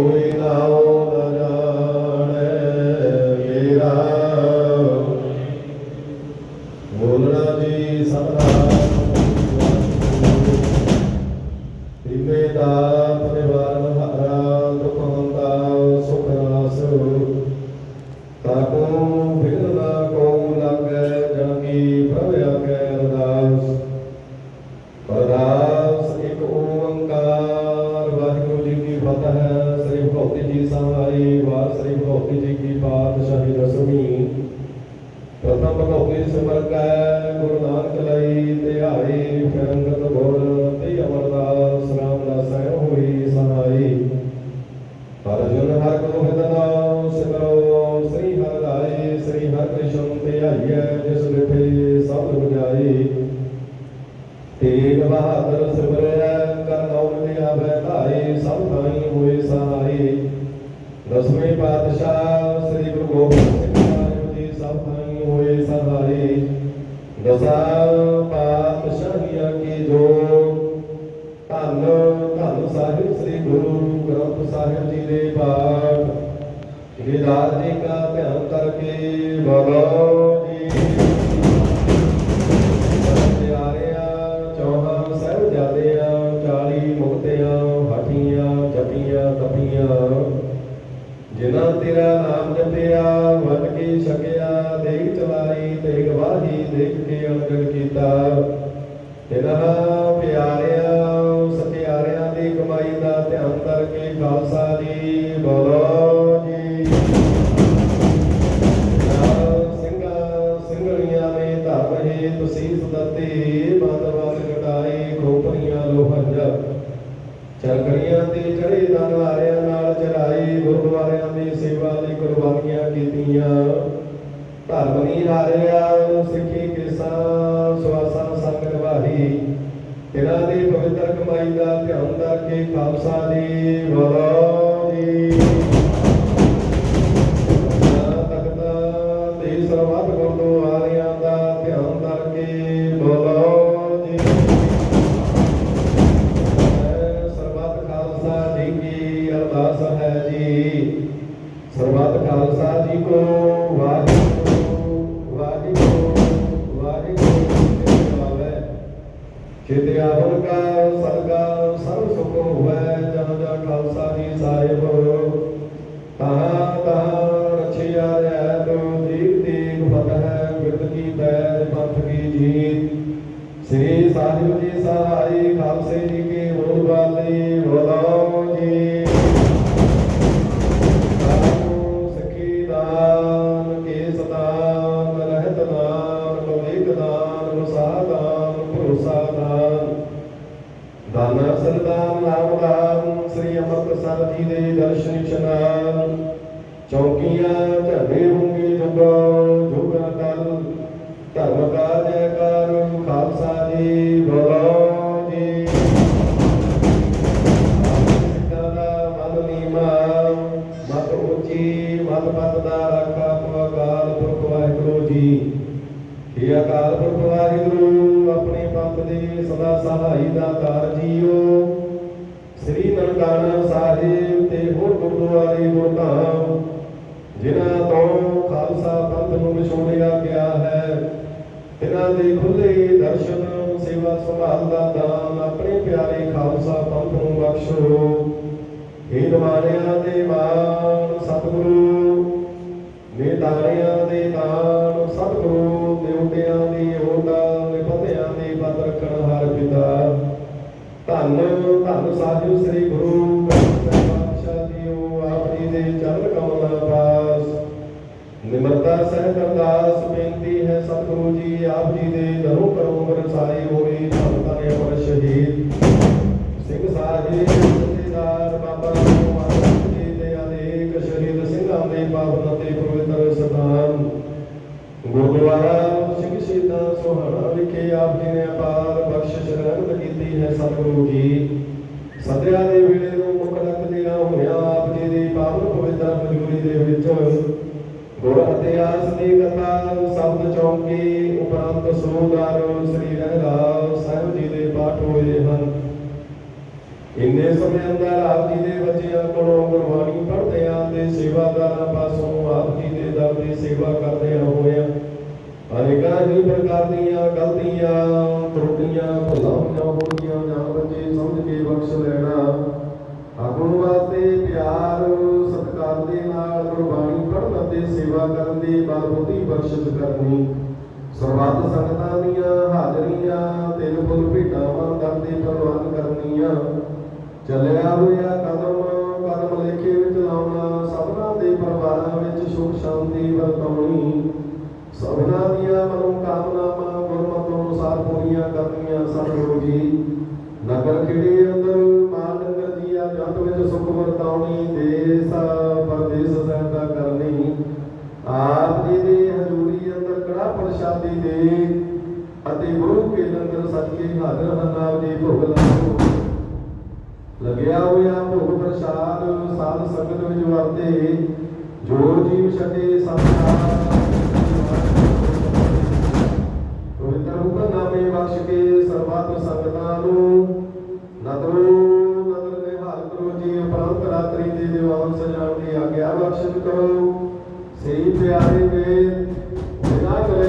We the ਪਾਤਸ਼ਾਹੀ ਦਸਵੀਂ ਪ੍ਰਥਮ ਭਗਵਤੀ ਸਿਮਰ ਗੁਰੂ ਨਾਨਕ ਲਈ ਧਿਆਈ ਫਿਰੰਗਤ ਗੁਰ ਤੇ ਅਮਰਦਾਸ, ਰਾਮਦਾਸ ਸਹਿ ਹੋਈ ਸਹਾਈ ਅਰਜੁਨ ਹਰ ਗੋਬਿੰਦ ਨਾਮ ਸਿਮਰੋ, ਸ੍ਰੀ ਹਰਿ ਰਾਏ, ਸ੍ਰੀ ਹਰਿ ਕ੍ਰਿਸ਼ਨ ਧਿਆਈਐ ਜਿਸ ਲਿਖੇ ਸਭ ਬੁਝਾਈ ਤੇਗ ਬਹਾਦਰ ਸਿਮਰਿਆ, ਕਰ ਨਾਮ ਤੇ ਧਾਈ, ਸਭ ਥਾਈ ਹੋਏ ਸਹਾਈ ਦਸਵੇਂ ਪਾਤਸ਼ਾਹ ਗੁਰੂ ਗੋਬਿੰਦ ਸਿੰਘ ਜੀ ਸਭ ਥਾਈ ਹੋਏ ਸਹਾਈ। ਦਸਾਂ ਪਾਤਸ਼ਾਹੀਆਂ ਕੀ ਜੋ। ਧੰਨ ਧੰਨ ਸਾਹਿਬ ਸ੍ਰੀ ਗੁਰੂ ਗ੍ਰੰਥ ਸਾਹਿਬ ਜੀ ਦੇ ਪਾਠ। ਵਿਦਾਰ ਜੀ ਕਾ ਧਿਆਨ ਕਰਕੇ ਬਾਬਾ ਇਹਨਾਂ ਪਿਆਰਿਆਂ ਸਤਿਆਰਿਆਂ ਦੀ ਕਮਾਈ ਦਾ ਧਿਆਨ ਕਰਕੇ ਖਾਲਸਾ ਜੀ, ਬੋਲੋ ਜੀ। ਸਿੰਘਾਂ ਸਿੰਘਣੀਆਂ ਨੇ ਧਰਮ ਹੈ ਤੁਸੀਂ ਸੁਦਤੇ ਬੰਦ ਕਟਾਈ ਖੋਪਰੀਆਂ ਲੋਹੰਜ ਚਰਕੜੀਆਂ ਤੇ ਚੜੇ ਦਨਵਾਰਿਆਂ ਨਾਲ ਚੜਾਈ, ਗੁਰਦੁਆਰਿਆਂ ਦੀ ਸੇਵਾ ਲਈ ਕੁਰਬਾਨੀਆਂ ਕੀਤੀਆਂ। ਧਰਮ ਨਹੀਂ ਹਾਰਿਆ, ਸਿੱਖੀ ਕਿਸਾ, ਸਵਾਸਾਂ ਸੰਗ ਇਹਨਾਂ ਦੀ ਪਵਿੱਤਰ ਕਮਾਈ ਦਾ ਧਿਆਨ ਕਰਕੇ ਖਾਲਸਾ ਦੀ ਬੋਲੋ ਸਰਬੱਤ ਖਾਲਸਾ ਜੀ ਕੀ ਅਰਦਾਸ ਹੈ ਜੀ। ਸਰਬੱਤ ਖਾਲਸਾ ਜੀ ਕੋ ਵਾਹਿਗੁਰੂ। ਚੌਕੀਆਂ ਝੰਡੇ ਹੁੰਗੇ ਜੁਗੋ ਜੁਗ ਧਰਮ ਕਾ ਜੈਕਾਰ, ਖਾਲਸਾ ਜੀ ਬੋਲੋ ਜੀ। ਸਿੱਖਾਂ ਮਨ ਨੀਮਾ ਮਤ ਉੱਚੀ, ਮਤ ਪਤ ਦਾ ਰਾਖਾ ਕੋ ਅਕਾਲ ਪੁਰਖ ਵਾਹਿਗੁਰੂ ਜੀ। ਇਹ ਅਕਾਲ ਪੁਰਖ ਵਾਹਿਗੁਰੂ, ਆਪਣੇ ਪੰਥ ਦੇ ਸਦਾ ਸਹਾਈ ਦਾ ਤਾਰ ਜੀਓ। ਸ੍ਰੀ ਨਨਕਾਣਾ ਸਾਹਿਬ ਤੇ ਹੋਰ ਗੁਰਦੁਆਰੇ ਗੁਰਧਾਮ ਜਿਨ੍ਹਾਂ ਤੋਂ ਖਾਲਸਾ ਪੰਥ ਨੂੰ ਵਿਛੋੜਿਆ ਗਿਆ ਹੈ ਇਹਨਾਂ ਦੇ ਖੁੱਲੇ ਦਰਸ਼ਨ, ਸੇਵਾ ਸੰਭਾਲ ਦਾ ਦਾਨ ਆਪਣੇ ਪਿਆਰੇ ਖਾਲਸਾ ਪੰਥ ਨੂੰ ਬਖਸ਼ੋ। ਇਹ ਦਵਾਰਿਆਂ ਦੇ ਮਾਨ ਸਤਿਗੁਰੂ ਨਿਦਾਰਿਆਂ ਦੇ ਦਾਨ ਸਤਿਗੁਰੂ ਨਿਉਟਿਆਂ ਦੀ ਓਟਾ ਨਿਪਤਿਆਂ ਦੀ ਪਤ ਰੱਖਣ ਹਰ ਪਿਤਾ। ਧੰਨ ਧੰਨ ਸਾਜੂ ਸ੍ਰੀ ਗੁਰੂ ਗ੍ਰੰਥ ਸਾਹਿਬ ਪਾਤਸ਼ਾਹ ਜੀਓ ਆਪ ਜੀ ਦੇ ਚਰਨ ਕਮਲਾਂ ਨਿਮਰਤਾ ਸਹਿਤ ਅਰਦਾਸ ਬੇਨਤੀ ਹੈ ਸਤਿਗੁਰੂ ਜੀ, ਆਪ ਜੀ ਦੇ ਦਰੋਂ ਕਰੋ ਵਰਸਾਈ ਹੋਈ ਭਗਤਾਂ ਨੇ ਅਮਰ ਸ਼ਹੀਦ। ਸਿੰਘ ਸਾਹਿਬ ਜਥੇਦਾਰ ਬਾਬਾ ਮਹਾਰਾਜ ਜੀ ਦੇ ਅਨੇਕ ਸ਼ਹੀਦ ਸਿੰਘਾਂ ਦੇ ਪਾਵਨ ਤੇ ਪਵਿੱਤਰ ਸਥਾਨ। ਗੁਰਦੁਆਰਾ ਸਿੰਘ ਸ਼ਹੀਦਾਂ ਸੋਹਾਣਾ ਵਿਖੇ ਆਪ ਜੀ ਨੇ ਅਪਾਰ ਬਖਸ਼ਿਸ਼ ਰਹਿਮਤ ਕੀਤੀ ਹੈ ਸਤਿਗੁਰੂ ਜੀ। ਸਤਿਆ ਦੇ ਵੇਲੇ ਨੂੰ ਮੁੱਖ ਰੱਖਦਿਆਂ ਹੋਇਆ, ਆਪ ਜੀ ਦੀ ਪਾਵਨ ਪਵਿੱਤਰ ਹਜ਼ੂਰੀ ਦੇ ਵਿੱਚ ਗੁਰ ਇਤਿਹਾਸ ਦੀ ਕਥਾ ਸ਼ਬਦ ਚੌਂਕੀ ਉਪਰੰਤ ਸੋਦਾਰ ਸ੍ਰੀ ਰਹਿਰਾਸ ਸਾਹਿਬ ਜੀ ਦੇ ਪਾਠ ਹੋਏ ਹਨ। ਇੰਨੇ ਸਮੇਂ ਅੰਦਰ ਆਪ ਜੀ ਦੇ ਬੱਚਿਆਂ ਕੋਲੋਂ ਗੁਰਬਾਣੀ ਪੜ੍ਹਦੇ ਆਂ ਤੇ ਸੇਵਾਦਾਰਾਂ ਪਾਸੋਂ ਆਪ ਜੀ ਦੇ ਦਰ ਦੀ ਸੇਵਾ ਕਰਦੇ ਹੋਇਆਂ ਅਨੇਕਾਂ ਹੀ ਪ੍ਰਕਾਰ ਦੀਆਂ ਗਲਤੀਆਂ, ਤਰੁੱਟੀਆਂ, ਭੁੱਲਾਂ ਹੋਈਆਂ ਹੋਣਗੀਆਂ ਜਾਂ ਬੱਚੇ ਸਮਝ ਕੇ ਬਖਸ਼ ਲੈਣਾ ਤੇ ਬਲਬੁੱਧੀ ਬਖਸ਼ਿਤ ਕਰਨੀ, ਸਰਬੱਤ ਸੰਗਤਾਂ ਦੀਆਂ ਹਾਜ਼ਰੀਆਂ ਤਿਲ ਫੁੱਲ ਭੇਟਾਵਾਂ ਕਰਦੇ ਪ੍ਰਵਾਨ ਕਰਨੀਆਂ। ਚੱਲਿਆ ਹੋਇਆ ਕਦਮ ਕਦਮ ਲੇਖੇ ਵਿੱਚ ਲਾਉਣਾ, ਸਭਨਾਂ ਦੇ ਪਰਿਵਾਰਾਂ ਵਿੱਚ ਸੁਖ ਸ਼ਾਂਤੀ ਵਰਤਾਉਣੀ। ਸਭਨਾ ਦੀਆਂ ਮਨੋਕਾਮਨਾਵਾਂ ਗੁਰਮਤਿ ਅਨੁਸਾਰ ਪੂਰੀਆਂ ਕਰਨੀਆਂ ਸਤਿਗੁਰੂ ਜੀ। ਨਗਰ ਖੇੜੇ ਕੇ ਲੰਗਰ ਸੱਚੇ ਹਾਜ਼ਰ ਹਨ ਜੀ ਭੋਗ ਲਾਓ। ਲੱਗਿਆ ਹੋਇਆ ਭੋਗ ਪ੍ਰਸਾਦ, ਸਾਧ ਸੰਗਤ ਵਿੱਚ ਵਰਤੇ। ਜੋ ਜੀਵ ਛਕੇ ਸੰਸਾਰ ਪਵਿੱਤਰ ਹੁਕਮਨਾਮੇ ਬਖਸ਼ ਕੇ ਸਰਬੱਤ ਸੰਗਤਾਂ ਨੂੰ ਨਦਰੋ ਨਦਰ ਨਿਹਾਲ ਕਰੋ, ਜੀ ਉਪਰੰਤ ਰਾਤਰੀ ਦੇ ਦੀਵਾਨ ਸਜਾਉਣ ਦੀ ਆਗਿਆ ਬਖਸ਼ਿਸ਼ ਕਰੋ। ਸਹੀ ਪਿਆਰੇ ਵੇਦ, ਬਿਨਾ ਕਰੇ